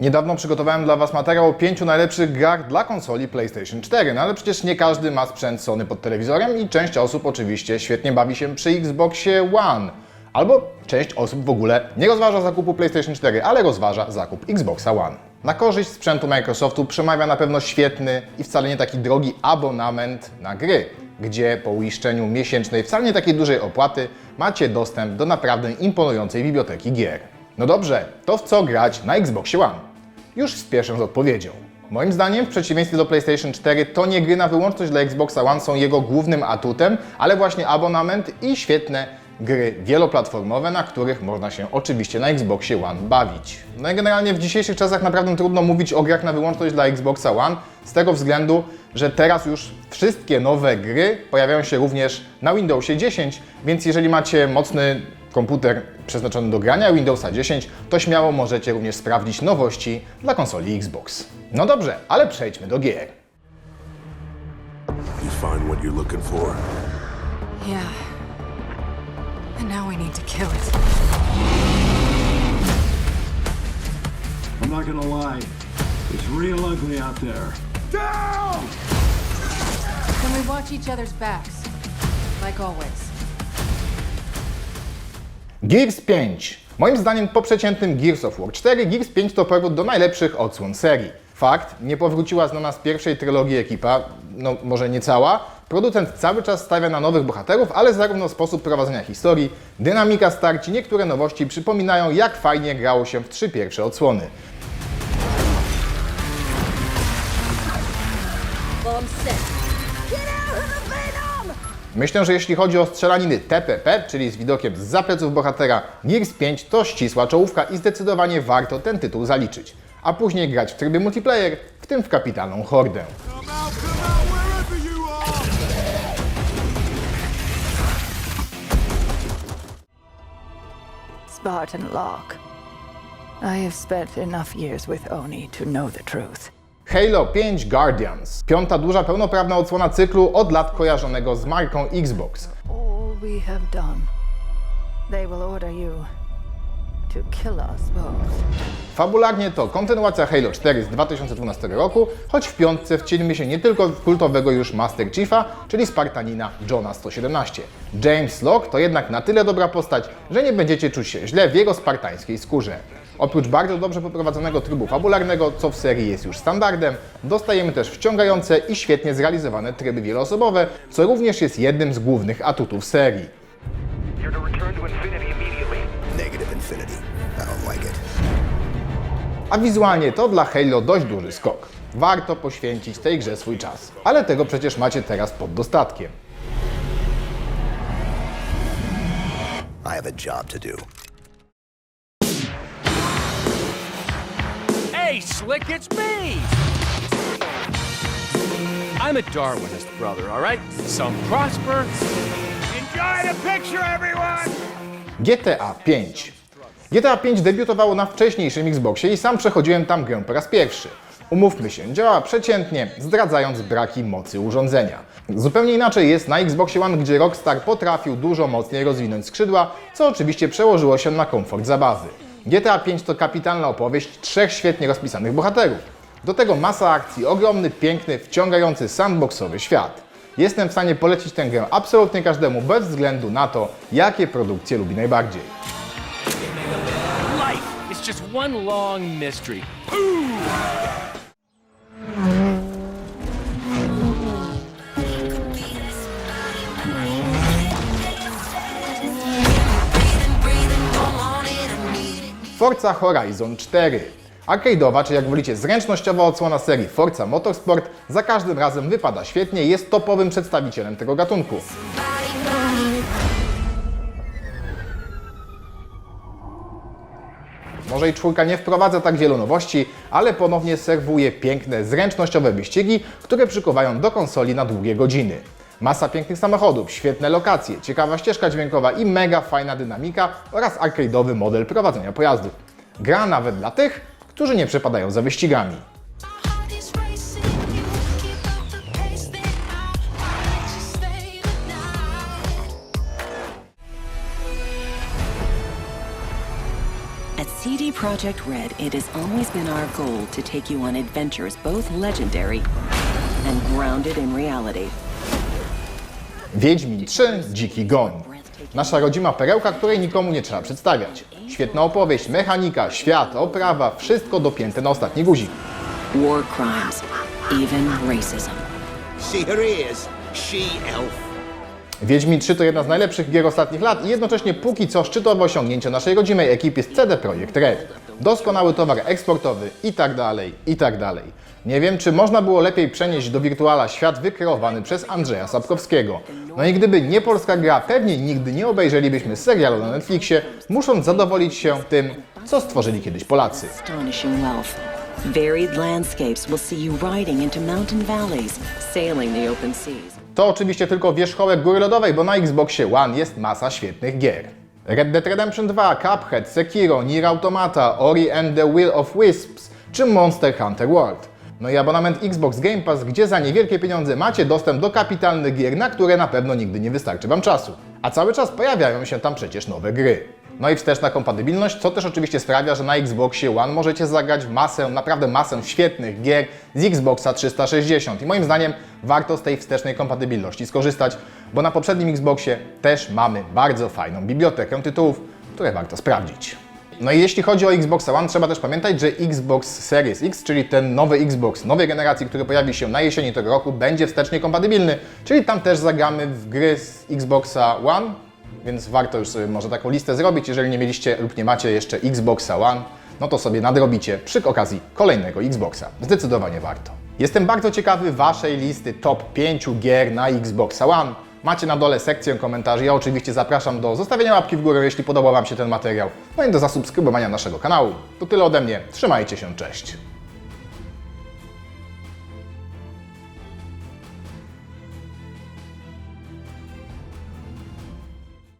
Niedawno przygotowałem dla Was materiał o pięciu najlepszych grach dla konsoli PlayStation 4, no ale przecież nie każdy ma sprzęt Sony pod telewizorem i część osób oczywiście świetnie bawi się przy Xboxie One. Albo część osób w ogóle nie rozważa zakupu PlayStation 4, ale rozważa zakup Xboxa One. Na korzyść sprzętu Microsoftu przemawia na pewno świetny i wcale nie taki drogi abonament na gry, gdzie po uiszczeniu miesięcznej, wcale nie takiej dużej opłaty, macie dostęp do naprawdę imponującej biblioteki gier. No dobrze, to w co grać na Xboxie One? Już spieszę z odpowiedzią. Moim zdaniem, w przeciwieństwie do PlayStation 4, to nie gry na wyłączność dla Xboxa One są jego głównym atutem, ale właśnie abonament i świetne gry wieloplatformowe, na których można się oczywiście na Xboxie One bawić. No i generalnie w dzisiejszych czasach naprawdę trudno mówić o grach na wyłączność dla Xboxa One, z tego względu, że teraz już wszystkie nowe gry pojawiają się również na Windowsie 10, więc jeżeli macie mocny komputer przeznaczony do grania Windowsa 10, to śmiało możecie również sprawdzić nowości dla konsoli Xbox. No dobrze, ale przejdźmy do gier. You find what you're looking for. Yeah. And now we need to kill it. I'm not gonna lie. It's real ugly out there. Can we watch each other's backs? Like always. Gears 5. Moim zdaniem po przeciętnym Gears of War 4, Gears 5 to powrót do najlepszych odsłon serii. Fakt, nie powróciła znana z pierwszej trylogii ekipa, no może nie cała. Producent cały czas stawia na nowych bohaterów, ale zarówno sposób prowadzenia historii, dynamika starci, niektóre nowości przypominają jak fajnie grało się w trzy pierwsze odsłony. Bomb set. Get out of! Myślę, że jeśli chodzi o strzelaniny TPP, czyli z widokiem z zapleców bohatera, Gears 5 to ścisła czołówka i zdecydowanie warto ten tytuł zaliczyć. A później grać w trybie multiplayer, w tym w kapitalną hordę. Spartan Locke. I have spent enough years with Oni to know the truth. Halo 5 Guardians. Piąta duża pełnoprawna odsłona cyklu od lat kojarzonego z marką Xbox. Fabularnie to kontynuacja Halo 4 z 2012 roku, choć w piątce wcielimy się nie tylko w kultowego już Master Chiefa, czyli Spartanina Johna 117. James Locke to jednak na tyle dobra postać, że nie będziecie czuć się źle w jego spartańskiej skórze. Oprócz bardzo dobrze poprowadzonego trybu fabularnego, co w serii jest już standardem, dostajemy też wciągające i świetnie zrealizowane tryby wieloosobowe, co również jest jednym z głównych atutów serii. A wizualnie to dla Halo dość duży skok. Warto poświęcić tej grze swój czas. Ale tego przecież macie teraz pod dostatkiem. I have a job to do. Hey, Slick, it's me! I'm a Darwinist, brother, all right? Some prosper. Enjoy the picture, everyone! GTA 5. GTA 5 debiutowało na wcześniejszym Xboxie i sam przechodziłem tam grę po raz pierwszy. Umówmy się, działa przeciętnie, zdradzając braki mocy urządzenia. Zupełnie inaczej jest na Xboxie One, gdzie Rockstar potrafił dużo mocniej rozwinąć skrzydła, co oczywiście przełożyło się na komfort zabawy. GTA 5 to kapitalna opowieść trzech świetnie rozpisanych bohaterów. Do tego masa akcji, ogromny, piękny, wciągający sandboxowy świat. Jestem w stanie polecić tę grę absolutnie każdemu, bez względu na to, jakie produkcje lubi najbardziej. Life is just one long mystery. Forza Horizon 4. Arcade'owa, czy jak wolicie zręcznościowa odsłona serii Forza Motorsport za każdym razem wypada świetnie jest topowym przedstawicielem tego gatunku. Może i czwórka nie wprowadza tak wielu nowości, ale ponownie serwuje piękne, zręcznościowe wyścigi, które przykuwają do konsoli na długie godziny. Masa pięknych samochodów, świetne lokacje, ciekawa ścieżka dźwiękowa i mega fajna dynamika oraz arcade'owy model prowadzenia pojazdów. Gra nawet dla tych, którzy nie przepadają za wyścigami. At CD Project Red, it has always been our goal to take you on adventures both legendary and grounded in reality. Wiedźmin 3 Dziki Gon. Nasza rodzima perełka, której nikomu nie trzeba przedstawiać. Świetna opowieść, mechanika, świat, oprawa, wszystko dopięte na ostatni guzik. War crimes, even racism. See her ears? She-elf. Wiedźmin 3 to jedna z najlepszych gier ostatnich lat i jednocześnie póki co szczytowe osiągnięcie naszej rodzimej ekipy z CD Projekt Red. Doskonały towar eksportowy i tak dalej, i tak dalej. Nie wiem, czy można było lepiej przenieść do wirtuala świat wykreowany przez Andrzeja Sapkowskiego. No i gdyby nie polska gra, pewnie nigdy nie obejrzelibyśmy serialu na Netflixie, musząc zadowolić się tym, co stworzyli kiedyś Polacy. Varied landscapes will see you riding into mountain valleys, sailing the open seas. To oczywiście tylko wierzchołek góry lodowej, bo na Xboxie One jest masa świetnych gier. Red Dead Redemption 2, Cuphead, Sekiro, Nier Automata, Ori and the Will of Wisps czy Monster Hunter World. No i abonament Xbox Game Pass, gdzie za niewielkie pieniądze macie dostęp do kapitalnych gier, na które na pewno nigdy nie wystarczy Wam czasu. A cały czas pojawiają się tam przecież nowe gry. No i wsteczna kompatybilność, co też oczywiście sprawia, że na Xboxie One możecie zagrać masę, naprawdę masę świetnych gier z Xboxa 360. I moim zdaniem warto z tej wstecznej kompatybilności skorzystać, bo na poprzednim Xboxie też mamy bardzo fajną bibliotekę tytułów, które warto sprawdzić. No i jeśli chodzi o Xbox One, trzeba też pamiętać, że Xbox Series X, czyli ten nowy Xbox nowej generacji, który pojawi się na jesieni tego roku, będzie wstecznie kompatybilny, czyli tam też zagramy w gry z Xboxa One, więc warto już sobie może taką listę zrobić. Jeżeli nie mieliście lub nie macie jeszcze Xboxa One, no to sobie nadrobicie przy okazji kolejnego Xboxa. Zdecydowanie warto. Jestem bardzo ciekawy Waszej listy top 5 gier na Xboxa One. Macie na dole sekcję komentarzy. Ja oczywiście zapraszam do zostawienia łapki w górę, jeśli podobał Wam się ten materiał. No i do zasubskrybowania naszego kanału. To tyle ode mnie. Trzymajcie się, cześć.